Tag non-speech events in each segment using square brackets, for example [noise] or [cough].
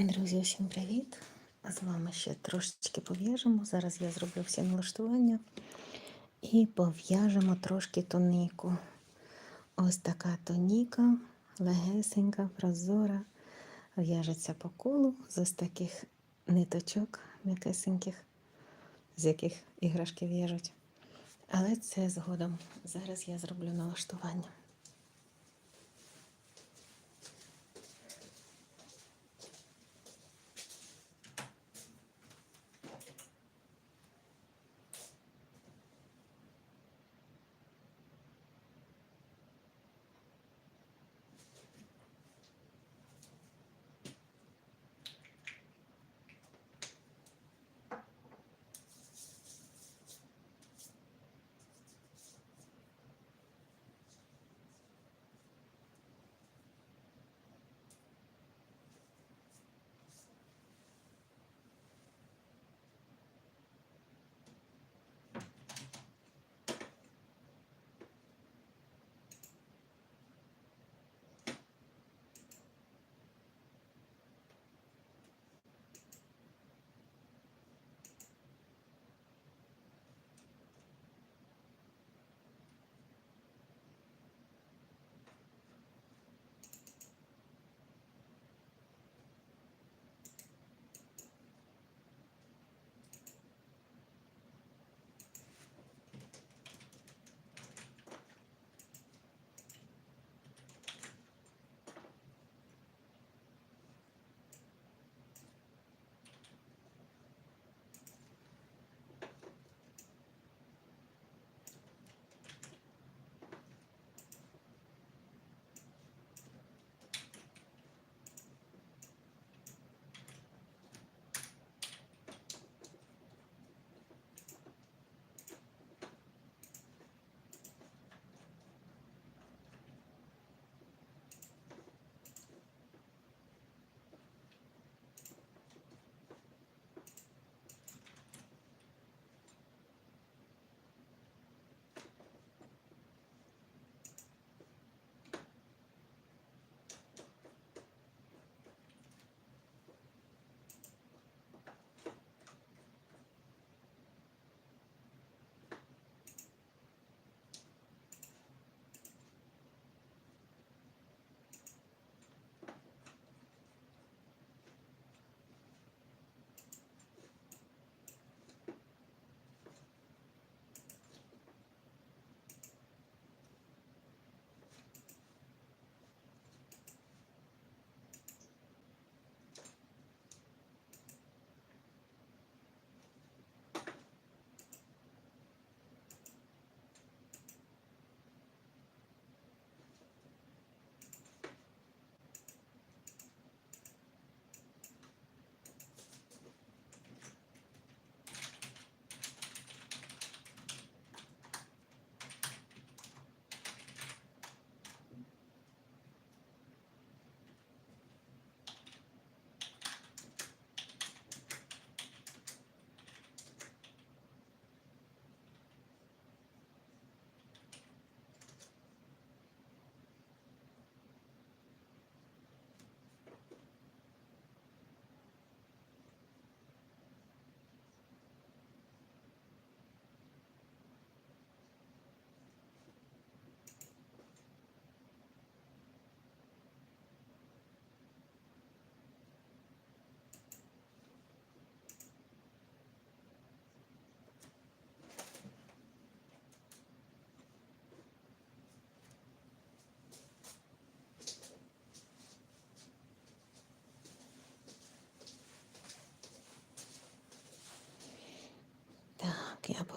Друзі, всім привіт! З вами ще трошечки пов'яжемо. Зараз я зроблю всі налаштування і пов'яжемо трошки тоніку. Ось така тоніка, легесенька, прозора, в'яжеться по колу з ось таких ниточок м'якесеньких, з яких іграшки в'яжуть. Але це згодом. Зараз я зроблю налаштування.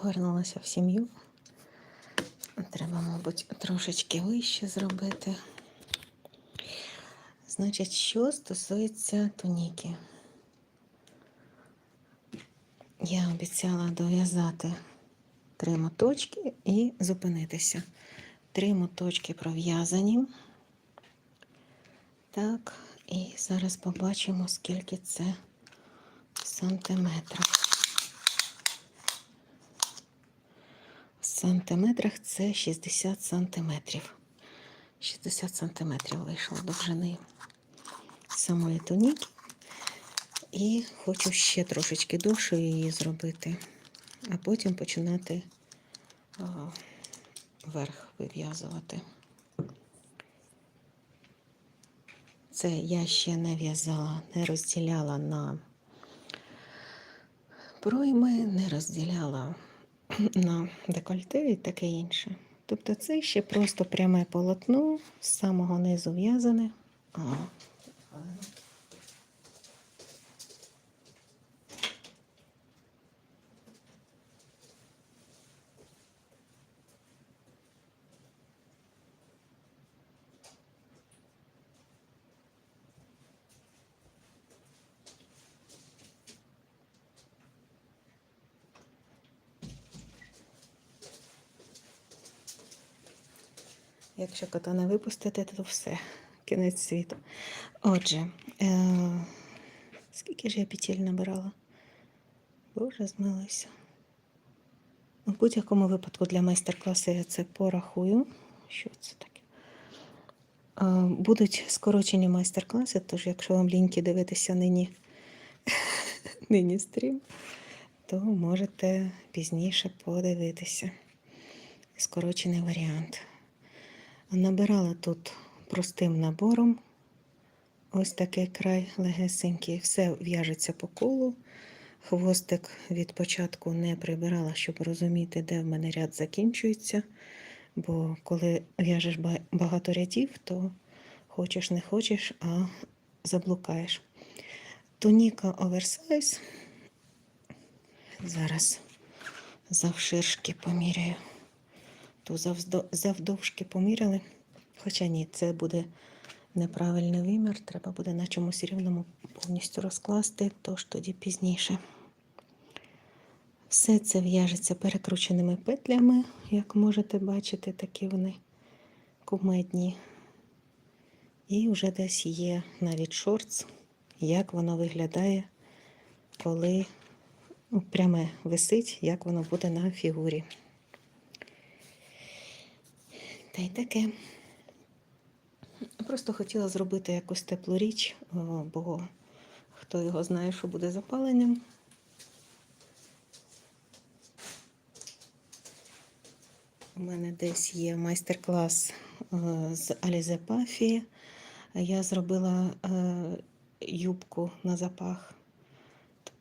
Повернулася в сім'ю. Треба, мабуть, трошечки вище зробити. Значить, що стосується туніки. Я обіцяла дов'язати три моточки і зупинитися. Три моточки пров'язані. Так, і зараз побачимо, скільки це в сантиметрах. Сантиметрах це 60 сантиметрів. 60 сантиметрів вийшло довжини самої туніки. І хочу ще трошечки довше її зробити, а потім починати верх вив'язувати. Це я ще не в'язала, не розділяла на пройми, не розділяла [clears throat] на декольте і таке інше. Тобто це ще просто пряме полотно з самого низу в'язане. Якщо кота не випустити, то все, кінець світу. Отже, е- скільки ж я петель набирала? Боже, змилася. У будь-якому випадку для майстер-класу я це порахую. Що це таке? Е, Будуть скорочені майстер-класи, тож якщо вам ліньки дивитися нині, [laughs] нині стрім, то можете пізніше подивитися. Скорочений варіант. Набирала тут простим набором. Ось такий край легесенький. Все в'яжеться по колу. Хвостик від початку не прибирала, щоб розуміти, де в мене ряд закінчується. Бо коли в'яжеш багато рядів, то хочеш не хочеш, а заблукаєш. Туніка оверсайз. Зараз завширшки поміряю. То завдовжки поміряли. Хоча ні, це буде неправильний вимір, треба буде на чомусь рівному повністю розкласти, тож тоді пізніше. Все це в'яжеться перекрученими петлями, як можете бачити, такі вони кумедні. І вже десь є навіть шортс, як воно виглядає, коли пряме висить, як воно буде на фігурі. Та й таке. Просто хотіла зробити якусь теплу річ, бо хто його знає, що буде запаленням. У мене десь є майстер-клас е, з Алізе Пафі. Я зробила е, юбку на запах,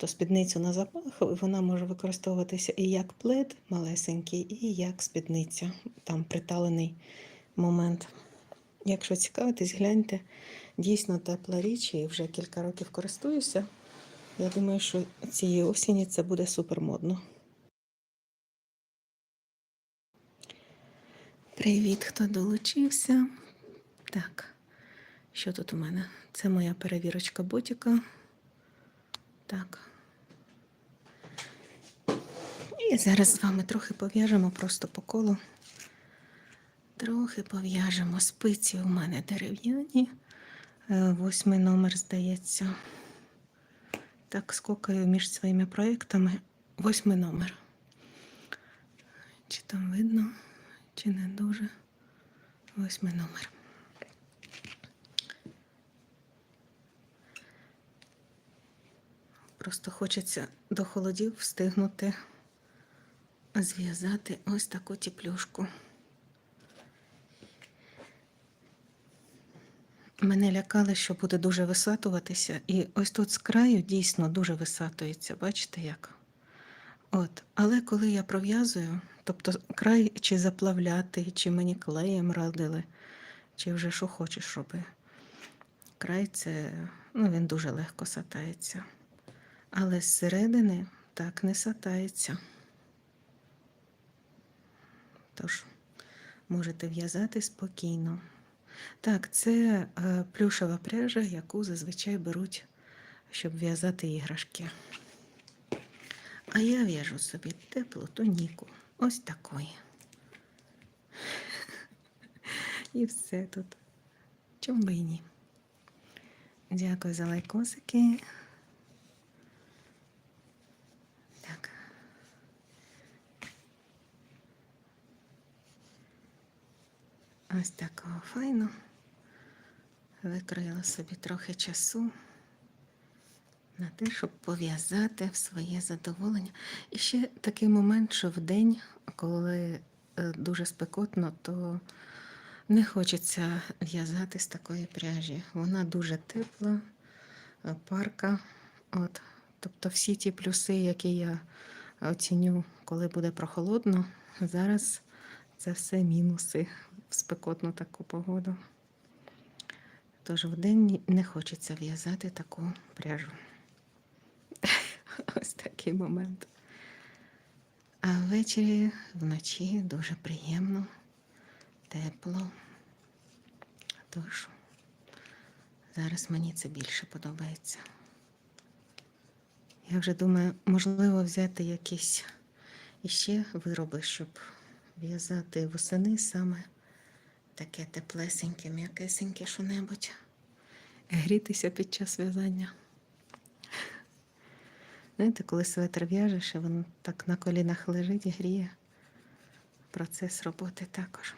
тобто спідницю на запах, вона може використовуватися і як плед малесенький, і як спідниця, там приталений момент. Якщо цікавитесь, гляньте, дійсно тепла річ, і вже кілька років користуюся. Я думаю, що цієї осені це буде супер модно. Привіт, хто долучився. Так, що тут у мене? Це моя перевірочка ботика. Так. І зараз з вами трохи пов'яжемо просто по колу. Трохи пов'яжемо спиці у мене дерев'яні. Е, Восьмий номер, здається. Так, скокаю між своїми проєктами. Восьмий номер. Чи там видно, чи не дуже. Восьмий номер. Просто хочеться до холодів встигнути зв'язати ось таку тіплюшку. Мене лякали, що буде дуже висатуватися, і ось тут з краю дійсно дуже висатується. Бачите як? От. Але коли я пров'язую, тобто край чи заплавляти, чи мені клеєм радили, чи вже що хочеш роби. Край це, ну, він дуже легко сатається. Але зсередини так не сатається. Тож, можете в'язати спокійно. Так, це е, плюшева пряжа, яку зазвичай беруть, щоб в'язати іграшки. А я в'яжу собі теплу туніку. Ось такої. [laughs] І все тут. Чому би і ні? Дякую за лайкосики. Ось такого файно. Викроїла собі трохи часу на те, щоб пов'язати в своє задоволення. І ще такий момент, що в день, коли е, дуже спекотно, то не хочеться в'язати з такої пряжі. Вона дуже тепла, е, парка. От. Тобто всі ті плюси, які я оціню, коли буде прохолодно, зараз це все мінуси в спекотну таку погоду. Тож вдень не хочеться в'язати таку пряжу. [laughs] Ось такий момент. А ввечері, вночі дуже приємно, тепло. Тож зараз мені це більше подобається. Я вже думаю, можливо, взяти якісь іще вироби, щоб в'язати восени саме таке теплесеньке, м'якесеньке що-небудь. Грітися під час в'язання. Знаєте, коли светр в'яжеш, і він так на колінах лежить і гріє. Процес роботи також.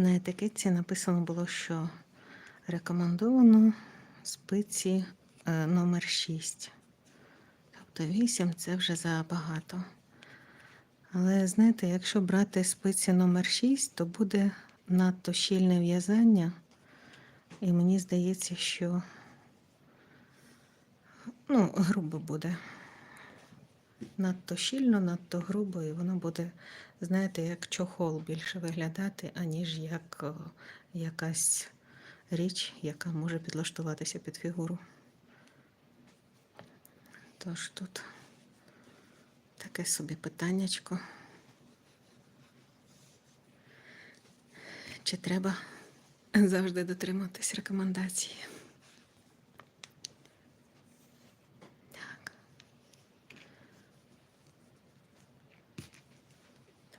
На етикетці написано було, що рекомендовано спиці е, номер 6. Тобто 8 це вже забагато. Але знаєте, якщо брати спиці номер 6, то буде надто щільне в'язання. І мені здається, що ну, грубо буде. Надто щільно, надто грубо, і воно буде, знаєте, як чохол більше виглядати, аніж як якась річ, яка може підлаштуватися під фігуру. Тож тут таке собі питаннячко. Чи треба завжди дотримуватись рекомендацій?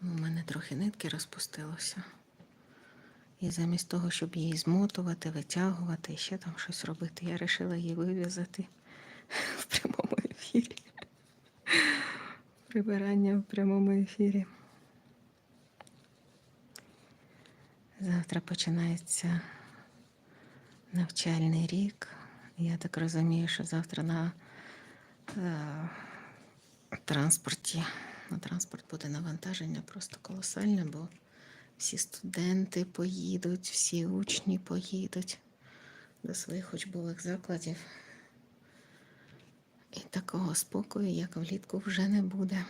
В мене трохи нитки розпустилося. І замість того, щоб її змотувати, витягувати і ще там щось робити, я вирішила її вив'язати в прямому ефірі. Прибирання в прямому ефірі. Завтра починається навчальний рік. Я так розумію, що завтра на е, транспорті, на транспорт буде навантаження просто колосальне, бо всі студенти поїдуть, всі учні поїдуть до своїх учбових закладів. І такого спокою, як влітку, вже не буде.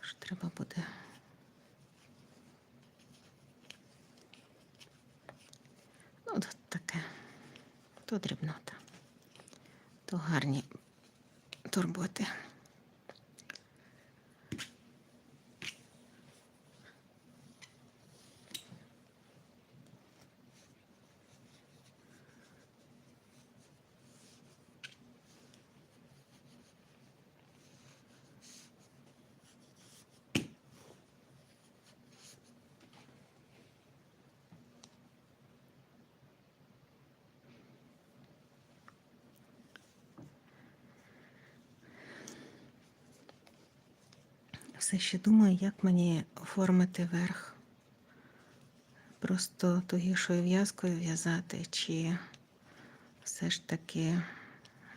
Тож треба буде. Ну, от таке. То дрібнота, гарні турботи. Все ще думаю, як мені оформити верх. Просто тугішою в'язкою в'язати, чи все ж таки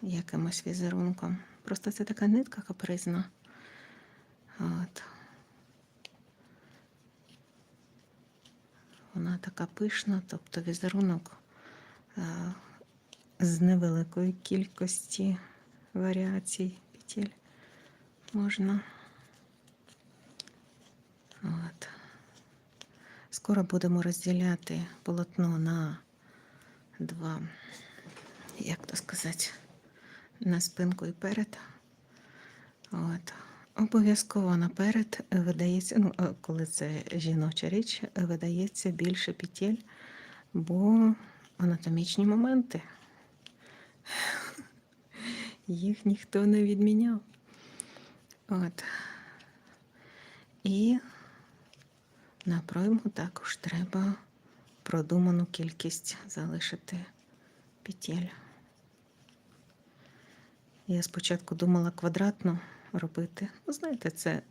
якимось візерунком. Просто це така нитка капризна. От. Вона така пишна, тобто візерунок е, з невеликої кількості варіацій петель можна. От. Скоро будемо розділяти полотно на два, як то сказати, на спинку і перед. От. Обов'язково наперед видається, ну, е, коли це жіноча річ, видається більше петель, бо анатомічні моменти. Їх ніхто не відміняв. От. І на пройму також треба продуману кількість залишити петель. Я спочатку думала квадратно робити. Ну, знаєте, це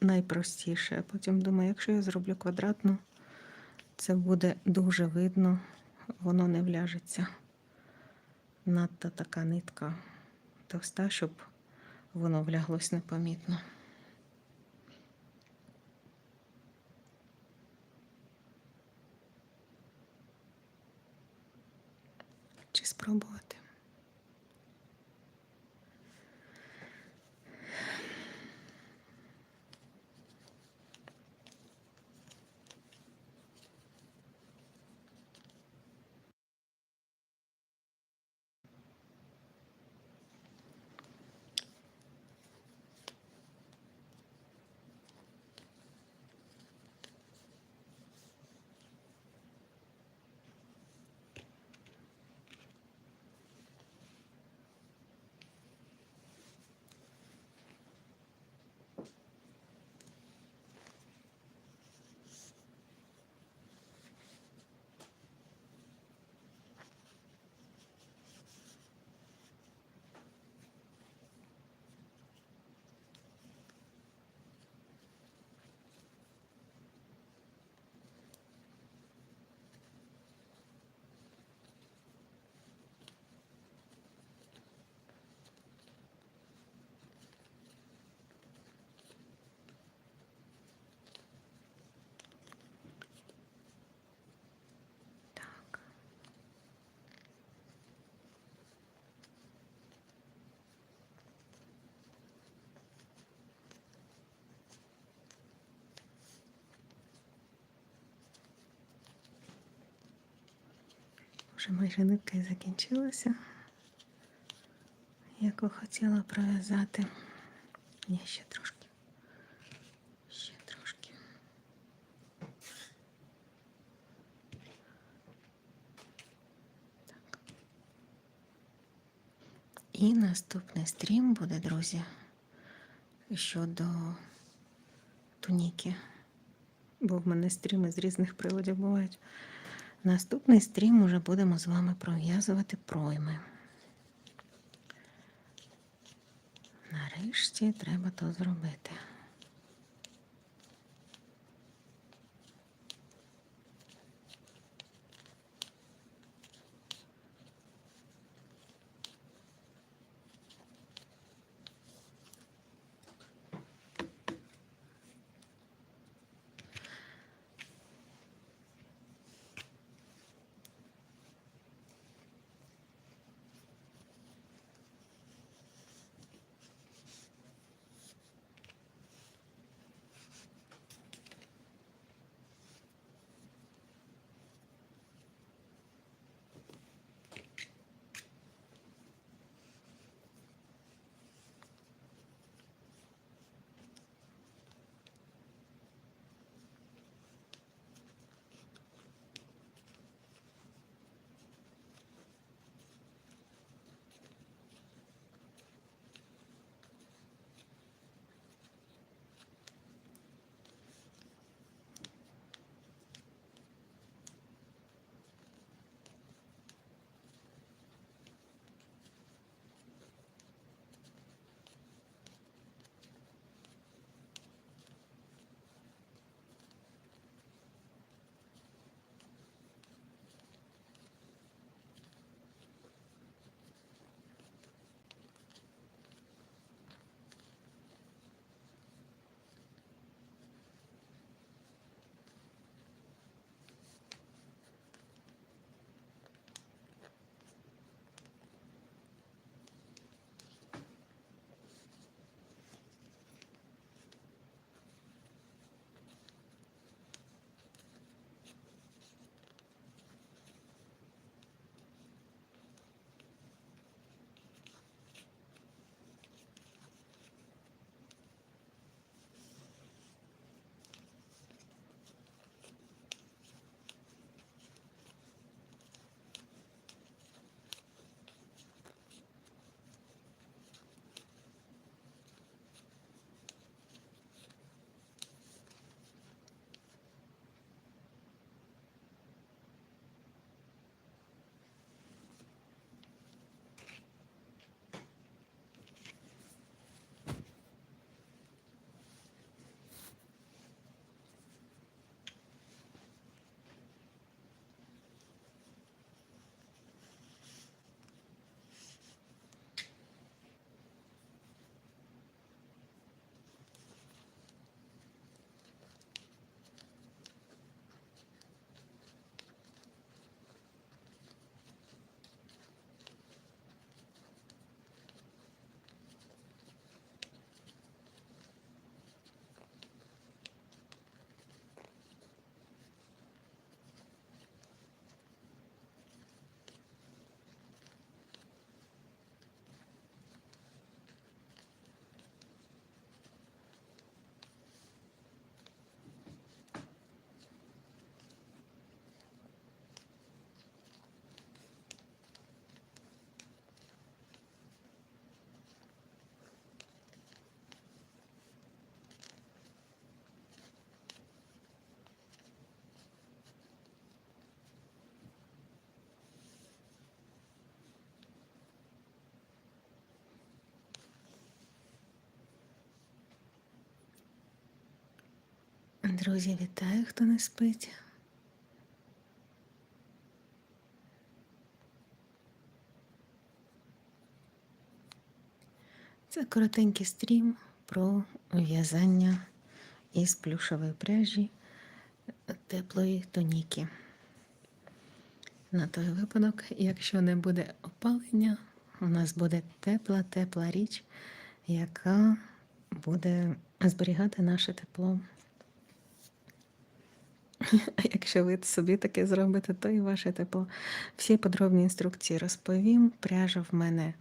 найпростіше. Потім думаю, якщо я зроблю квадратну, це буде дуже видно, воно не вляжеться. Надто така нитка товста, щоб воно вляглось непомітно. Спробувати? Так. Вже майже нитка і закінчилася, яку хотіла пров'язати. Ні, ще трошки. Ще трошки. Так. І наступний стрім буде, друзі, щодо туніки. Бо в мене стріми з різних приладів бувають. Наступний стрім уже будемо з вами пров'язувати пройми. Нарешті треба то зробити. Друзі, вітаю, хто не спить. Це коротенький стрім про в'язання із плюшової пряжі теплої тоніки. На той випадок, якщо не буде опалення, у нас буде тепла-тепла річ, яка буде зберігати наше тепло. [laughs] Якщо ви собі таке зробите, то і ваше тепло. Всі подробні інструкції розповім. Пряжа в мене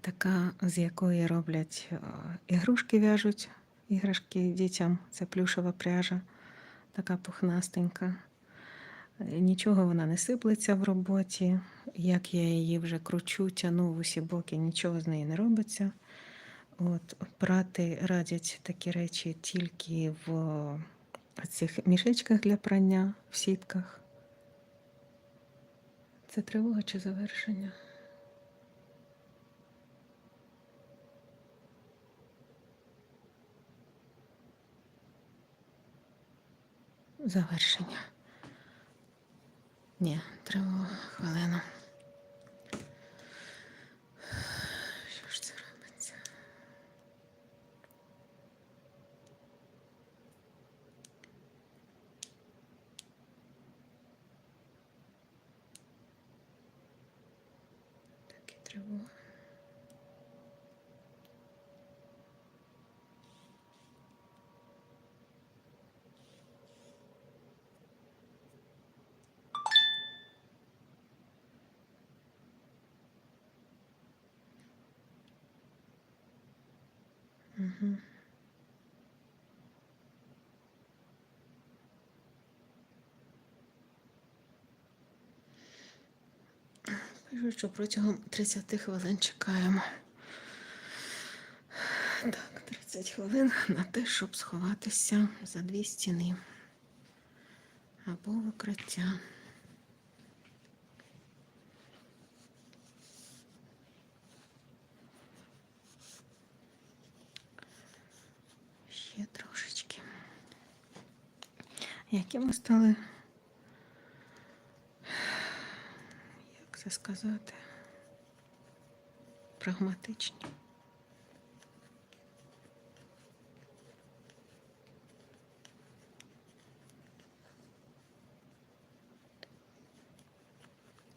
така, з якої роблять ігрушки в'яжуть, іграшки дітям. Це плюшова пряжа, така пухнастенька. Нічого вона не сиплеться в роботі. Як я її вже кручу, тяну в усі боки, нічого з неї не робиться. От, Прати радять такі речі тільки в цих мішечках для прання, в сітках. Це тривога чи завершення? Завершення. Ні, тривога, хвилину. Що ж це робиться? Так і тривога. Угу. Кажу, що протягом 30 хвилин чекаємо. Так, 30 хвилин на те, щоб сховатися за дві стіни або в укриття. Ще трошечки. Які ми стали, як це сказати, прагматичні.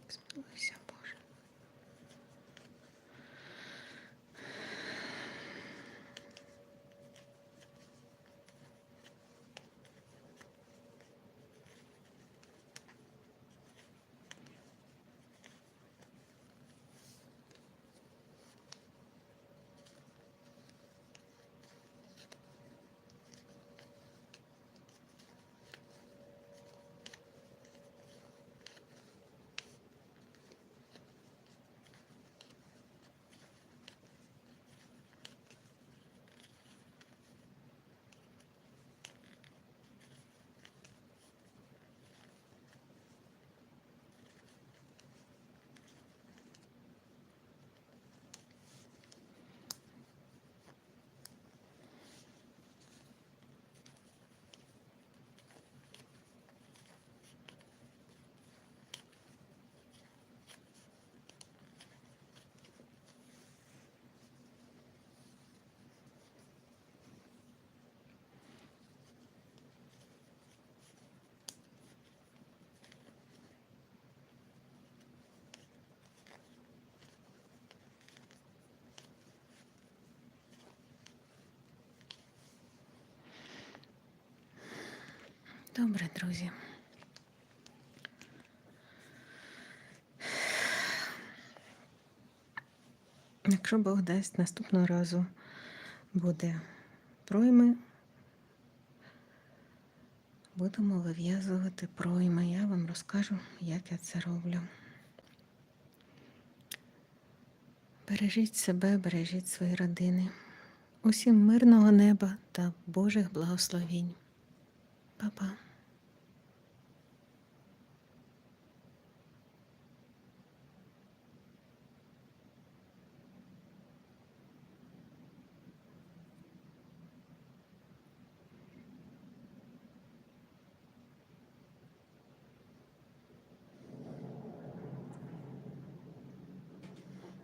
Змилуйся, Боже. Добре, друзі. Якщо Бог дасть наступного разу буде пройми, будемо вив'язувати пройми. Я вам розкажу, як я це роблю. Бережіть себе, бережіть свої родини. Усім мирного неба та Божих благословінь. Па-па.